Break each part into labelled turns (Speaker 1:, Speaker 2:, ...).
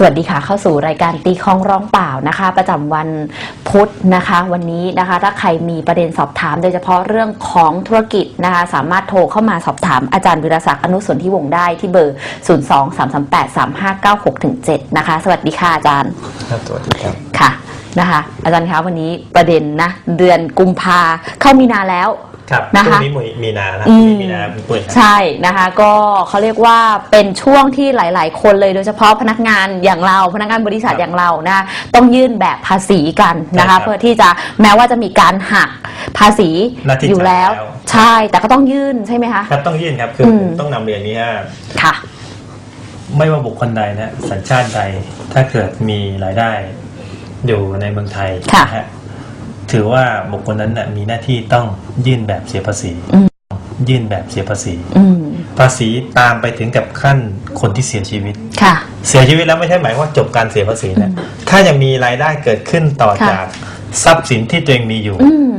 Speaker 1: สวัสดีค่ะเข้าสู่รายการตีคล้องร้องเปล่านะคะ ประจำวันพุธนะคะ วันนี้นะคะถ้าใครมีประเด็นสอบถาม โดยเฉพาะเรื่องของธุรกิจนะคะสามารถโทรเข้ามาสอบถามอาจารย์วิรศักดิ์อนุสนที่วงศ์ได้ที่เบอร์ 0 2 3 3 8 3 5 9 6 7 นะคะ สวัสดีค่ะอาจารย์
Speaker 2: ครับสวัสดีครับ
Speaker 1: ค่ะนะคะอาจารย์คะวันนี้ประเด็นนะเดือนกุมภาเข้ามีนาแล้ว
Speaker 2: ครับ
Speaker 1: นะคะ
Speaker 2: พรุ่งนี้มีมีนานะ
Speaker 1: อืม
Speaker 2: พรุ่งนี้มีนาคุณปุ้ยครับ
Speaker 1: ใช่นะคะ ก็เขาเรียกว่าเป็นช่วงที่หลาย ๆ คนเลยโดยเฉพาะพนักงานอย่างเราพนักงานบริษัท
Speaker 2: ครับ
Speaker 1: อย่างเรานะต้องยื่นแบบภาษีกันนะ
Speaker 2: ใช่ครั
Speaker 1: คะ
Speaker 2: บ
Speaker 1: เพื่อที่จะแม้ว่าจะมีการหักภาษี
Speaker 2: หน้าที่
Speaker 1: อยู่แล้ว
Speaker 2: จ่ายแล้ว
Speaker 1: ใช่แต่ก็ต้องยื่นใช่ไหมคะ
Speaker 2: ครับต้องยื่นครับคือ
Speaker 1: อื
Speaker 2: ผมมต้องนำเรียนนี้ว่า
Speaker 1: ค่ะ
Speaker 2: ไม่ว่าบุคคลใดนะสัญชาติใดถ้าเกิดมีรายได้อยู่ในเมืองไทย
Speaker 1: ค่ะ
Speaker 2: นฮ ถือว่าบุคคลนั้นนะมีหน้าที่ต้องยื่นแบบเสียภาษี
Speaker 1: อืม
Speaker 2: ยื่นแบบเสียภาษี
Speaker 1: อืม
Speaker 2: ภาษีตามไปถึงกับขั้นคนที่เสียชีวิต
Speaker 1: ค่ะ
Speaker 2: เสียชีวิตแล้วไม่ใช่หมายว่าจบการเสียภาษีนะถ้ายังมีรายได้เกิดขึ้นต่อ
Speaker 1: ค่ะ
Speaker 2: จากทรัพย์สินที่ตัวเองมีอยู่
Speaker 1: อืม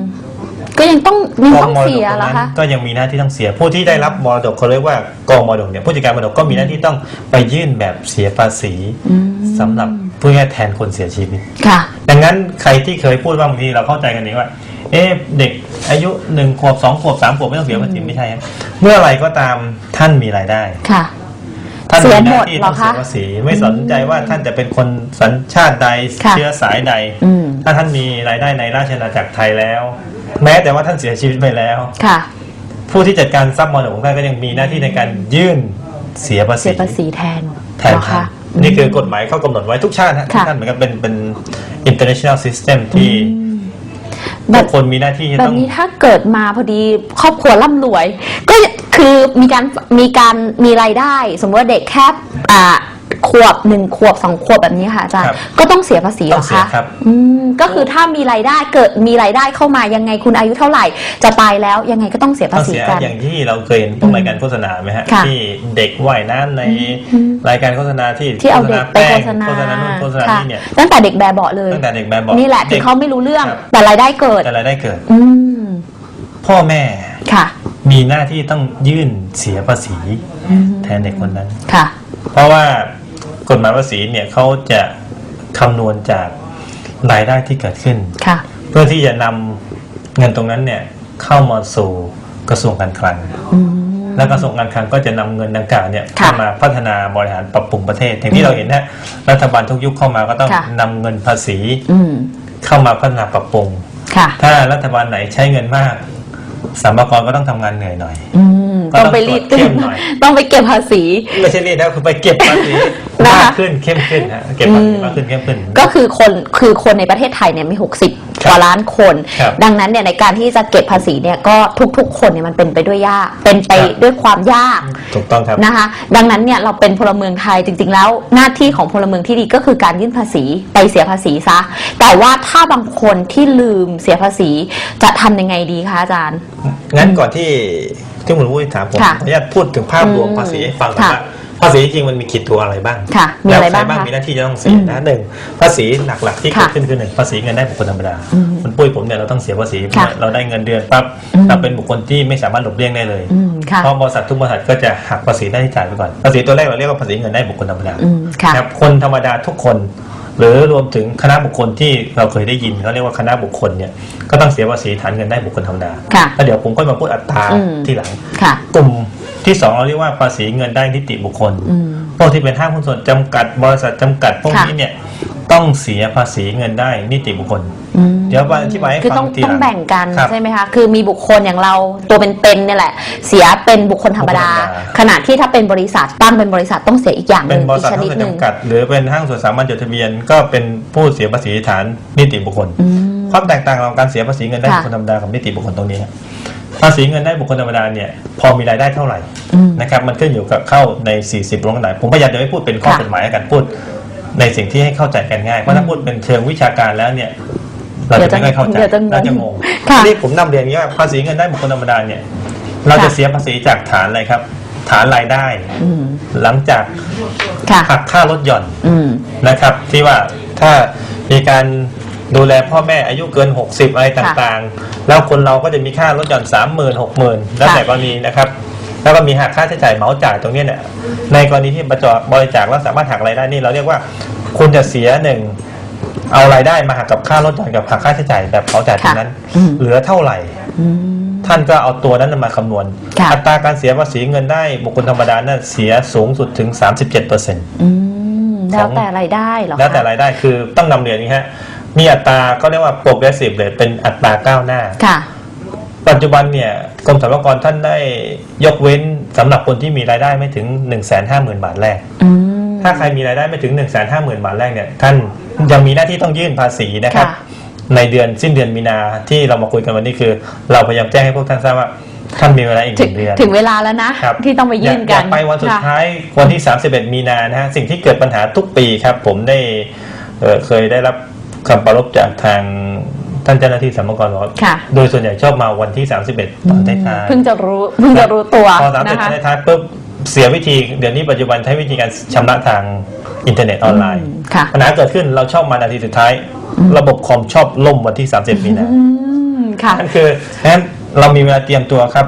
Speaker 1: ก็ยังต้องยัง
Speaker 2: กอ
Speaker 1: ต้องง
Speaker 2: มรด
Speaker 1: เสี
Speaker 2: ก
Speaker 1: ย
Speaker 2: ตรง
Speaker 1: เหรอ
Speaker 2: นั้น
Speaker 1: คะ
Speaker 2: ก็ยังมีหน้าที่ต้องเสีย ผู้ที่ได้รับมรดกเขาเรียกว่ากองมรดกเนี่ยผู้จัดการมรดกก็มีหน้าที่ต้องไปยื่นแบบเสียภาษี
Speaker 1: อืม
Speaker 2: สำหรับเพื่อแทนคนเสียชีวิต
Speaker 1: ค่ะ
Speaker 2: ดังนั้นใครที่เคยพูดว่าบางทีเราเข้าใจกันเองว่า เอ๊ะเด็กอายุหนึ่งขวบสองขวบสามขวบไม่ต้องเสียภาษีไม่ใช่ครับเมื่อไหรก็ตามท่านมีรายได้
Speaker 1: ค่ะ
Speaker 2: ท่าน
Speaker 1: เสี
Speaker 2: มี
Speaker 1: ย
Speaker 2: ห
Speaker 1: หม
Speaker 2: น้า
Speaker 1: ด
Speaker 2: ที่
Speaker 1: เหร
Speaker 2: ต้
Speaker 1: อ
Speaker 2: องเสีย
Speaker 1: คะ
Speaker 2: ภาษีไม่สนใจว่าท่านจะเป็นคนสัญชาติใด
Speaker 1: ค่ะ
Speaker 2: เชื้อสายใด
Speaker 1: อืม
Speaker 2: ถ้าท่านมีรายได้ในราชอาณาจักรไทยแล้ว แม้แต่ว่าท่านเสียชีวิตไปแล้ว
Speaker 1: ค่ะ
Speaker 2: ผู้ที่จัดการทรัพย์มรดกของท่านก็ยังมีหน้าที่ในการยื่นเสียภาษี
Speaker 1: เสียภาษีแทน
Speaker 2: แทน
Speaker 1: เหรอ
Speaker 2: ท่า
Speaker 1: คะ
Speaker 2: นนี่คือกฎหมายเขากำหนดไว้ทุกชาติฮะทุก
Speaker 1: ค่ะ
Speaker 2: ท่านเหมือนกันเป็นเป็น international system ที่
Speaker 1: แบ
Speaker 2: ทุ
Speaker 1: บ
Speaker 2: กคนมีหน้าที่จะ
Speaker 1: แบบ
Speaker 2: ต้อง
Speaker 1: นี้ถ้าเกิดมาพอดีครอบครัวร่ำรวย ก็คือมีการมีการมีรายได้ สมมติว่าเด็กแค่อ่า ขวบหนึ่งขวบสองขวบแบบนี้ค่ะอาจารย์
Speaker 2: ครับ
Speaker 1: ก็ต้องเสียภาษีเหร
Speaker 2: ต้
Speaker 1: อ
Speaker 2: องเสีย
Speaker 1: คะ
Speaker 2: ครับ
Speaker 1: อืมก็คือถ้ามีรายได้เกิดมีรายได้เข้ามายังไงคุณอายุเท่าไหร่ จะตายแล้วยังไงก็ต้องเสีย
Speaker 2: ต้
Speaker 1: ภา
Speaker 2: อง
Speaker 1: ษี
Speaker 2: เสีย
Speaker 1: กัน
Speaker 2: อย่างที่เราเคยเห็นพวกรายการโฆษณาไหมฮะ
Speaker 1: ค่ะ
Speaker 2: ที่เด็กว่ายน้ำในรายการโฆษณาที่
Speaker 1: ที่เอาเด็กไปโฆษณา
Speaker 2: โฆษณานู่นโฆษณา
Speaker 1: ค่ะ
Speaker 2: นี่เนี่ย
Speaker 1: ตั้งแต่เด็กแบบเบาะเลย
Speaker 2: ตั้งแต่เด็กแบบบอก
Speaker 1: นี่แหละถึ
Speaker 2: ด็
Speaker 1: ง
Speaker 2: ก
Speaker 1: เขาไม่รู้เรื่อง
Speaker 2: ครับ
Speaker 1: แต่รายได้เกิด
Speaker 2: แต่รายได้เกิด
Speaker 1: อืม
Speaker 2: พ่อแม่
Speaker 1: ค่ะ
Speaker 2: มีหน้าที่ต้องยื่นเสียภาษีแทนเด็กคนนั้น
Speaker 1: ค่ะ
Speaker 2: เพราะว่า กฎหมายภาษีเนี่ยเขาจะคำนวณจากรายได้ที่เกิดขึ้น
Speaker 1: ค่ะ
Speaker 2: เพื่อที่จะนำเงินตรงนั้นเนี่ยเข้ามาสู่กระทรวงการคลัง
Speaker 1: อืม
Speaker 2: และกระทรวงการคลังก็จะนำเงินดังกล่าวเนี่ย
Speaker 1: ค่ะ
Speaker 2: เข้ามาพัฒนาบริหารปรับปรุงประเทศ อย่างที่เราเห็นนะรัฐบาลทุกยุคเข้ามาก็ต้อง
Speaker 1: ค่ะ
Speaker 2: นำเงินภาษี
Speaker 1: อืม
Speaker 2: เข้ามาพัฒนาปรับปรุง
Speaker 1: ค่ะ
Speaker 2: ถ้ารัฐบาลไหนใช้เงินมากสามกรก็ต้องทำงานเหนื่อยหน่อย
Speaker 1: อืม
Speaker 2: ก็
Speaker 1: ต้
Speaker 2: ต้
Speaker 1: อ
Speaker 2: องง
Speaker 1: ไปรีด
Speaker 2: ตรวจเข้มหน่อย
Speaker 1: ต้องไปเก็บภาษี
Speaker 2: ไม่ใช่เรียกนะคือไปเก็บภาษี
Speaker 1: นะคะ
Speaker 2: มากขึ้นเข้มขึ้นฮะเก็บภาษีมากขึ้นเข้มขึ้น
Speaker 1: ก็คือคนคือคนในประเทศไทยเนี่ยมี 60
Speaker 2: ครั
Speaker 1: ก
Speaker 2: บ
Speaker 1: ว่าล้านคน
Speaker 2: ครับ
Speaker 1: ดังนั้นเนี่ยในการที่จะเก็บภาษีเนี่ยก็ทุกๆ คนเนี่ยมันเป็นไปด้วยยากเป็นไป
Speaker 2: ครับ
Speaker 1: ด้วยความยาก
Speaker 2: ถูกต้องครับ
Speaker 1: นะคะ ดังนั้นเนี่ยเราเป็นพลเมืองไทยจริง ๆ แล้วหน้าที่ของพลเมืองที่ดีก็คือการยื่นภาษีไปเสียภาษีซะ แต่ว่าถ้าบางคนที่ลืมเสียภาษีจะทำยังไงดีคะอาจารย์
Speaker 2: งั้นก่อนที่ ที่คุณวุ้ยถามผม
Speaker 1: ค่ะ
Speaker 2: ขออนุญาตพูดถึงภาพรวม
Speaker 1: อืม
Speaker 2: ภาษีให้ฟังก่อน
Speaker 1: ค่ะ
Speaker 2: ว่าภาษีจริงๆมันมีกี่ตัวอะไรบ้าง
Speaker 1: ค่ะมี
Speaker 2: แล้ว
Speaker 1: อะไร
Speaker 2: ใคร
Speaker 1: บ้าง
Speaker 2: บ้าง
Speaker 1: คะ
Speaker 2: มีหน้าที่จะต้องเสียนะหนึ่งภาษีหลักๆที่
Speaker 1: ค่ะ
Speaker 2: เกิดขึ้นคือหนึ่งภาษีเงินได้บุคคลธรรมดา
Speaker 1: อืม
Speaker 2: คุณปุ้ยผมเนี่ยเราต้องเสียภาษี
Speaker 1: ค่ะ
Speaker 2: เราได้เงินเดือนปั๊บ
Speaker 1: อืม
Speaker 2: เราเป็นบุคคลที่ไม่สามารถหลบเลี่ยงได้เลย
Speaker 1: อืมค่ะ
Speaker 2: เพราะบริษัททุกบริษัทก็จะหักภาษีหน้าที่จ่ายไปก่อน ภาษีตัวแรกเราเรียกว่าภาษีเงินได้บุคคลธรรมดา
Speaker 1: อืมค่ะ
Speaker 2: ครับคนธรรมดาทุกคน หรือรวมถึงคณะบุคคลที่เราเคยได้ยินเขาเรียกว่าคณะบุคคลเนี่ยก็ต้องเสียภาษีฐานเงินได้บุคคลธรรมดา
Speaker 1: ค่ะ
Speaker 2: แล้วเดี๋ยวผมก็มาพูดอัตรา
Speaker 1: อืม
Speaker 2: ที่หลัง
Speaker 1: ค่ะ
Speaker 2: กลุ่มที่สองเราเรียกว่าภาษีเงินได้นิติบุคคล
Speaker 1: อืม
Speaker 2: พวกที่เป็นห้างหุ้นส่วนจำกัดบริษัทจำกัดพวก
Speaker 1: ค่ะ
Speaker 2: นี้เนี่ยต้องเสียภาษีเงินได้นิติบุคคล
Speaker 1: อืม
Speaker 2: เดี๋ยวมาอธิบายให้
Speaker 1: คือ
Speaker 2: ฟั
Speaker 1: ต้อง
Speaker 2: งทีหลัง
Speaker 1: ต้องแบ่งกัน
Speaker 2: ครับ
Speaker 1: ใช่ไหมคะคือมีบุคคลอย่างเราตัวเป็นๆเนี่ยแหละ เสียเป็นบุคคลธรรมดา
Speaker 2: บุคคลธรรมดา
Speaker 1: ขณะที่ถ้าเป็นบริษัทตั้งเป็นบริษัทต้องเสียอีกอย่างห
Speaker 2: เป็
Speaker 1: นึ่
Speaker 2: น
Speaker 1: ง
Speaker 2: บ
Speaker 1: อี
Speaker 2: ริ
Speaker 1: ก
Speaker 2: ษัท
Speaker 1: ช
Speaker 2: ห้าง
Speaker 1: นิด
Speaker 2: ส่วน
Speaker 1: หนึ่ง
Speaker 2: จำกัด หรือเป็นห้างส่วนสามัญจดทะเบียน ก็เป็นผู้เสียภาษีฐานนิติบุคคล
Speaker 1: อืม
Speaker 2: ความแตกต่างของการเสียภาษีเงินได้
Speaker 1: ค่ะ
Speaker 2: บุคคลธรรมดากับนิติบุคคลตรงนี้ครับภาษีเงินได้บุคคลธรรมดาเนี่ยพอมีรายได้เท่าไหร่
Speaker 1: อืม
Speaker 2: นะครับมันขึ้นอยู่กับเข้าใน 40วงไหนผมพยายามจะไม่พูดเป็นข้อ
Speaker 1: ค่ะ
Speaker 2: กฎหมายกันพูด ในสิ่งที่ให้เข้าใจกันง่ายเพราะถ้าพูดเป็นเชิงวิชาการแล้วเนี่ย เราจะไม่ค่อยเข้าใจ
Speaker 1: เดี๋ยวจะงง
Speaker 2: เราจะงง
Speaker 1: ค่ะ
Speaker 2: ทีนี่ผมนำเรียนอย่างนี้ว่าภาษีเงินได้บุคคลธรรมดาเนี่ยเราจะ
Speaker 1: ค่ะ
Speaker 2: เสียภาษีจากฐานอะไรครับ ฐานรายได้
Speaker 1: อืม
Speaker 2: หลังจาก
Speaker 1: ค่ะ
Speaker 2: หักค่าลดหย่อน
Speaker 1: อืม
Speaker 2: นะครับ ที่ว่าถ้ามีการดูแลพ่อแม่อายุเกิน 60 อะไรต่างๆ แล้วคนเราก็จะมีค่าลดหย่อน 3 0 0 0 0 6 0 0 0แล้วแต่กรณีนะครับ แล้วก็มีหักค่าใช้จ่ายเหมาจ่ายตรงเนี้ยเนี่ยในกรณีที่บริจาคบริจาคแล้วสามารถหักรายได้นี่เราเรียกว่า คุณจะเสียหนึ่ง เอารายได้มาหักกับค่าลดหย่อนกับหักค่าใช้จ่ายแบบเหมาจ่ายตรงนั้น
Speaker 1: อืม
Speaker 2: เหลือเท่าไหร่
Speaker 1: อืม
Speaker 2: ท่านก็เอาตัวนั้นมาคำนวณ
Speaker 1: ค่ะ
Speaker 2: อัตราการเสียภาษีเงินได้บุคคลธรรมดานั้นเสียสูงสุดถึง 37%เปอร์เซ็นต์
Speaker 1: อืมแล้วแต่รายได้เหรอคะ
Speaker 2: แล้วแต่รายได้คือต้องนำเรียนนี้ฮะ มีอัตราก็เรียกว่า progressive เลยเป็นอัตราก้าวหน้า
Speaker 1: ค่ะ
Speaker 2: ปัจจุบันเนี่ยกรมสรรพากรท่านได้ยกเว้นสำหรับคนที่มีรายได้ไม่ถึง 1 5 0 0 0 0 บาทแรก
Speaker 1: อืม
Speaker 2: ถ้าใครมีรายได้ไม่ถึง 1 5 0 0 0 0 บาทแรกเนี่ยท่าน ยังมีหน้าที่ต้องยื่นภาษีนะครับ
Speaker 1: ค่ะ
Speaker 2: ในเดือนสิ้นเดือนมีนาที่เรามาคุยกันวันนี้คือ เราพยายามแจ้งให้พวกท่านทราบว่าท่านมีเวลาอีกห
Speaker 1: ถึง
Speaker 2: นึ่งเดือน
Speaker 1: ถึงเวลาแล้วนะ
Speaker 2: ครับ
Speaker 1: ที่ต้องไปยื่น
Speaker 2: อ
Speaker 1: กั
Speaker 2: ยานกไปวันสุด
Speaker 1: ค่ะ
Speaker 2: ท้ายวันที่ 31 มีนานะฮะสิ่งที่เกิดปัญหาทุกปีครับ ผมได้เอ่อเคยได้รับคำปรารภจากทางท่านเจ้าหน้าที่สรรพากรบอกว่า
Speaker 1: ค่ะ
Speaker 2: โดยส่วนใหญ่ชอบมาวันที่ 31 ตอนท้ายๆ
Speaker 1: เพิ่งจะรู้เพิ่งจะรู้ตัว
Speaker 2: พอสามสิ
Speaker 1: นะ
Speaker 2: บ
Speaker 1: คะ
Speaker 2: ท้ายๆปุ๊บเสียวิธี เดี๋ยวนี้ปัจจุบันใช้วิธีการชำระทาง อินเทอร์เน็ตออนไลน์
Speaker 1: อืมค่ะ
Speaker 2: ปัญหาเกิดขึ้นเราชอบมานาทีสุดท้าย ระบบคอมชอบล่มวันที่ 30 มีนา
Speaker 1: อืมค่ะ
Speaker 2: นั่นคือนั้นเรามีเวลาเตรียมตัวครับ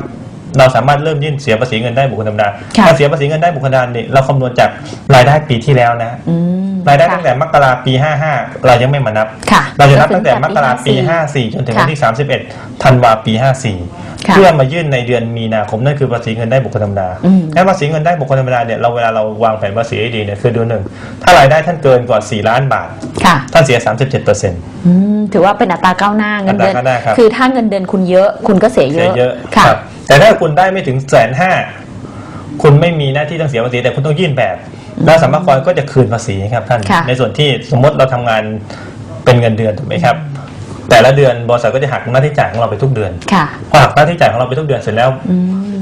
Speaker 2: เราสามารถเริ่มยื่นเสียภาษีเงินได้บุคคลธรรมดา
Speaker 1: ค่ะ
Speaker 2: การเสียภาษีเงินได้บุคคลธรรมดาเนี่ยเราคำนวณจากรายได้ปีที่แล้วนะ
Speaker 1: อืม
Speaker 2: รายได้
Speaker 1: ค่ะ
Speaker 2: ตั้งแต่มกราปี 55 เรายังไม่มานับ
Speaker 1: ค่ะ
Speaker 2: เราจะนับ
Speaker 1: ก็คือ
Speaker 2: ตั้งแต่มกราปี
Speaker 1: ปี
Speaker 2: 54 จนถึง
Speaker 1: ค่ะ
Speaker 2: วันที่ 31 ธันวาปี 54
Speaker 1: ค่ะ
Speaker 2: เพื่อมายื่นในเดือนมีนาคมนั่นคือภาษีเงินได้บุคคลธรรมดา
Speaker 1: อืม
Speaker 2: และภาษีเงินได้บุคคลธรรมดาเนี่ยเราเวลาเราวางแผนภาษีให้ดีเนี่ยคือดูหนึ่งถ้ารายได้ท่านเกินกว่า 4 ล้านบาท
Speaker 1: ค่ะ
Speaker 2: ท่านเสีย 37เปอร์เซ็นต์
Speaker 1: อืมถือว่าเป็นอัตราก้าวหน้าเงินเดือน
Speaker 2: อัตราก้าวหน้าครับ
Speaker 1: คือถ้าเงินเดือนคุณเยอะคุณก็เสียเย
Speaker 2: เสีย
Speaker 1: อะ
Speaker 2: เยอะ
Speaker 1: ค่ะ
Speaker 2: ครับ แต่ถ้าคุณได้ไม่ถึงแสนห้าคุณไม่มีหน้าที่ต้องเสียภาษีแต่คุณต้องยื่นแบบ แล้วสรรพากรก็จะคืนภาษีครับท่าน
Speaker 1: ค่ะ
Speaker 2: ในส่วนที่สมมติเราทำงานเป็นเงินเดือนถูกไหมครับ แต่ละเดือนบริษัทก็จะหักหน้าที่จ่ายของเราไปทุกเดือน
Speaker 1: ค่ะ
Speaker 2: พอหักหน้าที่จ่ายของเราไปทุกเดือนเสร็จแล้ว
Speaker 1: อืม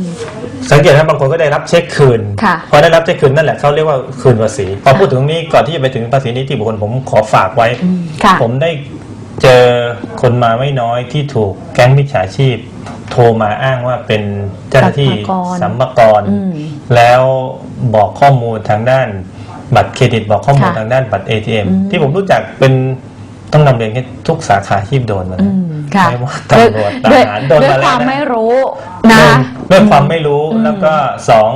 Speaker 2: สังเกตนะบางคนก็ได้รับเช็คคืน
Speaker 1: ค่ะ
Speaker 2: พอได้รับเช็คคืนนั่นแหละเขาเรียกว่าคืนภาษี พอพูดถึงนี้ก่อนที่จะไปถึงภาษีนิติบุคคลผมขอฝากไว้
Speaker 1: อืมค่ะ
Speaker 2: ผมได้ เจอคนมาไม่น้อยที่ถูกแก๊งมิจฉาชีพ โทรมาอ้างว่าเป็นเจ้าหน้าที่
Speaker 1: สร
Speaker 2: สั
Speaker 1: ร
Speaker 2: ม
Speaker 1: พาก
Speaker 2: ภาร
Speaker 1: อืม
Speaker 2: แล้วบอกข้อมูลทางด้านบัตรเครดิตบอกข้อมูล
Speaker 1: ค่ะ
Speaker 2: ทางด้านบัตร ATM
Speaker 1: อืม
Speaker 2: ที่ผมรู้จักเป็นต้องนำเรียนแค่ทุกสาขาชีพโดนมา
Speaker 1: อื
Speaker 2: แล้ว
Speaker 1: มค่ะ
Speaker 2: ไม่ว่า
Speaker 1: ด้วย
Speaker 2: ตำรวจท
Speaker 1: ด้วย
Speaker 2: หารโดน
Speaker 1: ด้วย
Speaker 2: มา
Speaker 1: ค
Speaker 2: แล้ว
Speaker 1: วาม
Speaker 2: นะ
Speaker 1: ไม่รู้
Speaker 2: ห
Speaker 1: นะ
Speaker 2: นึ่งด้วยความไม่รู้
Speaker 1: อืม
Speaker 2: แล้วก็สอง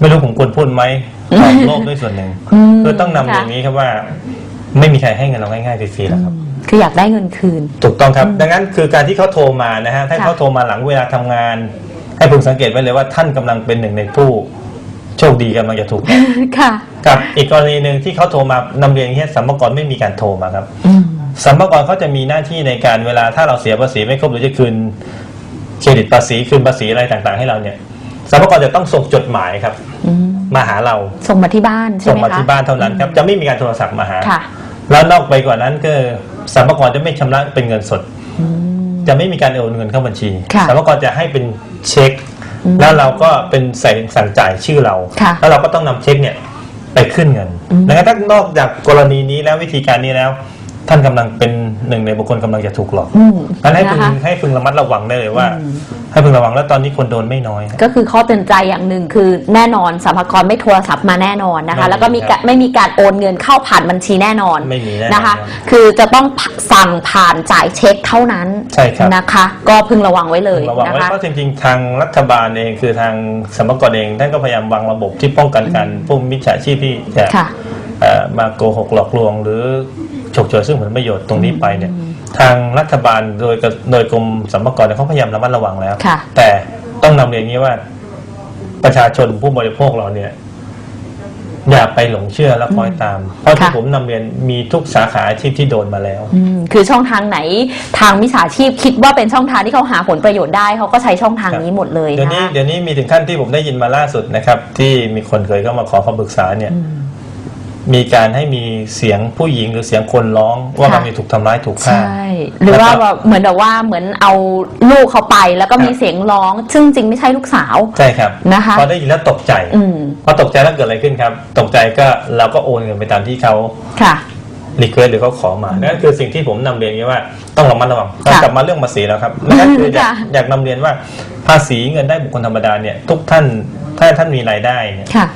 Speaker 2: ไม่รู้ผมควรพูดไหมตอบโลกด้วยส่วนหนึ่ง
Speaker 1: อืม
Speaker 2: คือต้องนำอย่างนี้ครับว่า ไม่มีใครให้เงินเราง่ายๆฟรีๆหรอกครับ
Speaker 1: คืออยากได้เงินคืน
Speaker 2: ถูกต้องครับ ดังนั้นคือการที่เขาโทรมานะฮะถ้า
Speaker 1: ค่ะ
Speaker 2: เขาโทรมาหลังเวลาทำงาน ให้พึงสังเกตไว้เลยว่าท่านกำลังเป็นหนึ่งในผู้โชคดีกำลังจะถูก
Speaker 1: ค่ะ
Speaker 2: กับอีกกรณีหนึ่งที่เขาโทรมานำเรียนอย่างเงี้ยสัมภาระไม่มีการโทรมาครับ
Speaker 1: อืม
Speaker 2: สัมภาระเขาจะมีหน้าที่ในการเวลาถ้าเราเสียภาษีไม่ครบหรือจะคืนเครดิตภาษีคืนภาษีอะไรต่างๆ ให้เราเนี่ยสัมภาระจะต้องส่งจดหมายครับ
Speaker 1: อืม
Speaker 2: มาหาเรา
Speaker 1: ส่งมาที่บ้านใช่
Speaker 2: ส่ง
Speaker 1: ไหม
Speaker 2: มา
Speaker 1: คะ
Speaker 2: ที่บ้านเท่านั้นครับจะไม่มีการโทรศัพท์มาหา
Speaker 1: ค่ะ
Speaker 2: แล้วนอกไปกว่านั้นก็สัมภาระจะไม่ชำระเป็นเงินสด
Speaker 1: อืม
Speaker 2: จะไม่มีการโอนเงินเข้าบัญชี
Speaker 1: ค่ะ
Speaker 2: สรรพากรจะให้เป็นเช็ค
Speaker 1: อืม
Speaker 2: แล้วเราก็เป็นใส่สั่งจ่ายชื่อเรา
Speaker 1: ค่ะ
Speaker 2: แล้วเราก็ต้องนำเช็คเนี่ยไปขึ้นเงิน
Speaker 1: อืม
Speaker 2: ดังนั้นถ้านอกจากกรณีนี้แล้ววิธีการนี้แล้ว ท่านกำลังเป็นหนึ่งในบุคคลกำลังจะถูกหลอก
Speaker 1: อืม
Speaker 2: งั้นให้พึ
Speaker 1: นะ
Speaker 2: ง
Speaker 1: คะ
Speaker 2: ให้พึงระมัดระวังได้เลยว่า
Speaker 1: อืม
Speaker 2: ให้พึงระวังแล้วตอนนี้คนโดนไม่น้อยครับ
Speaker 1: ก็คือข้อเตือนใจอย่างหนึ่งคือแน่นอนสัมภาระไม่โทรศัพท์มาแน่นอนนะคะ
Speaker 2: ไม่มี
Speaker 1: แล้วก็มี
Speaker 2: ครั
Speaker 1: กา
Speaker 2: บ
Speaker 1: รไม่มีการโอนเงินเข้าผ่านบัญชีแน่นอน
Speaker 2: ไม่มีแน่นอน
Speaker 1: นะคะ
Speaker 2: ครับ
Speaker 1: คือจะต้องสั่งผ่านจ่ายเช็คเท่านั้น
Speaker 2: ใช่ครับ
Speaker 1: นะคะ ก็พึงระวังไว้เลย
Speaker 2: ระวัง
Speaker 1: นะ
Speaker 2: ไว้
Speaker 1: คะ
Speaker 2: เพราะจริงๆ ทางรัฐบาลเองคือทางสมกรเองท่านก็พยายามวางระบบที่ป้องกันการพวกมิจฉาชีพที่จะ
Speaker 1: ค่ะ
Speaker 2: เอ่อมาโกหกหลอกลวง หรือ ฉกฉวยซึ่งผลประโยชน์ตรงนี้ไปเนี่ยทางรัฐบาลโดยกระโดยกรมสรรพากรเนี่ยเขาพยายามระมัดระวังแล้ว
Speaker 1: ค่ะ
Speaker 2: แต่ต้องนำเรียนอย่างนี้ว่าประชาชนผู้บริโภคเราเนี่ย อย่าไปหลงเชื่อและคอยตาม เพราะที่
Speaker 1: ค่ะ
Speaker 2: ผมนำเรียนมีทุกสาขาอาชีพที่โดนมาแล้ว
Speaker 1: อืมคือช่องทางไหนทางมิจฉาชีพคิดว่าเป็นช่องทางที่เขาหาผลประโยชน์ได้เขาก็ใช้ช่องทางนี้หมดเลย
Speaker 2: เดี๋ยว
Speaker 1: นะ
Speaker 2: นี้เดี๋ยวนี้มีถึงขั้นที่ผมได้ยินมาล่าสุดนะครับ ที่มีคนเคยเข้ามาขอคำปรึกษาเนี่ย
Speaker 1: อื ม
Speaker 2: มีการให้มีเสียงผู้หญิงหรือเสียงคนร้องว่า
Speaker 1: ค่ะ
Speaker 2: บางทีถูกทำร้ายถูกฆ่า
Speaker 1: ใช่ หรือว่า
Speaker 2: แล้วก็
Speaker 1: แบบเหมือนแบบว่าเหมือนเอาลูกเขาไปแล้วก็มี
Speaker 2: ครับ
Speaker 1: เสียงร้อง ซึ่งจริงไม่ใช่ลูกสาว
Speaker 2: ใช่ครับ
Speaker 1: นะคะ
Speaker 2: พอได้ยินแล้วตกใจ
Speaker 1: อืม
Speaker 2: พอตกใจแล้วเกิดอะไรขึ้นครับ ตกใจก็เราก็โอนเงินไปตามที่เขา
Speaker 1: ค่ะ
Speaker 2: รีเควสหรือเขาขอมานั่นคือสิ่งที่ผมนำเรียนไว้ว่าต้องระมัดระวัง
Speaker 1: ค่ะ
Speaker 2: กลับมาเรื่องภาษีแล้วครับนั่นคืออยาก
Speaker 1: ค่ะ
Speaker 2: อยากนำเรียนว่าภาษีเงินได้บุคคลธรรมดาเนี่ยทุกท่านถ้าท่านมีรายได้เนี่ย
Speaker 1: ค่ะ